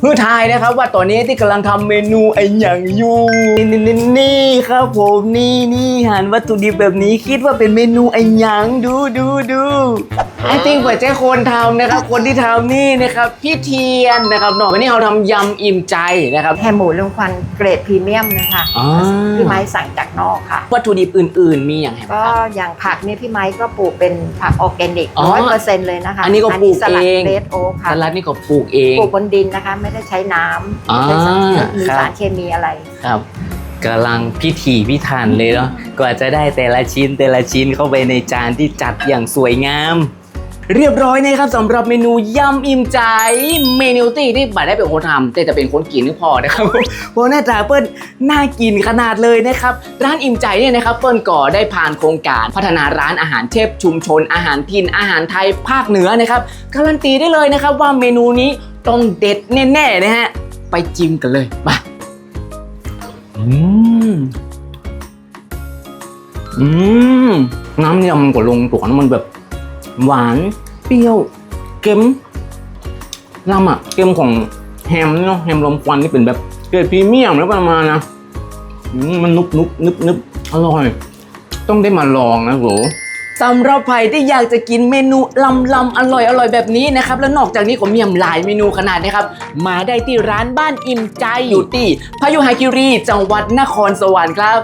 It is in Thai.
เพื่อทายนะครับว่าตอนนี้ที่กำลังทำเมนูไอ้หยังอยู่นี่นี่นี่ครับผมนี่นี่หันวัตถุดิบแบบนี้คิดว่าเป็นเมนูไอ้หยังดูดูดูไอ้ติงกว่าเจ้คนทำนะครับ คนที่ทำนี่นะครับพี่เทียนนะครับเนาะวันนี้เราทำยำอิ่มใจนะครับแฮมหมูลมควันเกรดพรีเมียมนะคะอ่าพี่ไม้สั่งจากนอกค่ะ วัตถุดิบอื่น ๆ มีอย่างไรบ้างก็ครับอย่างผักเนี่ยพี่ไม้ก็ปลูกเป็นผักออร์แกนิกอ๋อร้อยเปอร์เซ็นต์เลยนะคะ อันนี้ก็ปลูกสลัดเองเรดโอ๊คค่ะสลัดนี่ก็ปลูกเองปลูกบนดินนะคะไม่ได้ใช้น้ำอ่าไม่ได้มีครับสารเคมีอะไรครับกำลังพิถีพิถันเลยเนาะกว่าจะได้แต่ละชิ้นแต่ละชิ้นเข้าไปในจานที่จัดอย่างสวยงาม เรียบร้อยนะครับสำหรับเมนูยำอิ่มใจ เมนูตีที่บ่ได้เป็นคนทำแต่จะเป็นคนกินก็พอนะครับเพราะหน้าตาเปิ้ลน่ากินขนาดเลยนะครับร้านอิ่มใจเนี่ยนะครับเปิ้ลก่อได้ผ่านโครงการพัฒนาร้านอาหารเทพชุมชน อาหารถิ่นอาหารไทยภาคเหนือนะครับการันตีได้เลยนะครับว่าเมนูนี้ต้องเด็ดแน่ๆนะฮะไปจิ้มกันเลยมาอืมอืมน้ำยำมันก็ลงตัวนะมันแบบ หวาน เปรี้ยว เค็มลำอะเค็มของแฮมเนาะแฮมลมควันนี่เป็นแบบเกรดพรีเมียมแล้วประมาณนะมันนุบนุบนึบนึบอร่อย ต้องได้มาลองนะโหสำหรับใครที่อยากจะกินเมนูลำลำอร่อยอร่อยแบบนี้นะครับ แล้วนอกจากนี้ก็มีหลายเมนูขนาดนะครับ มาได้ที่ร้านบ้านอิ่มใจอยู่ที่พายุฮาคิรีจังหวัดนครสวรรค์ครับ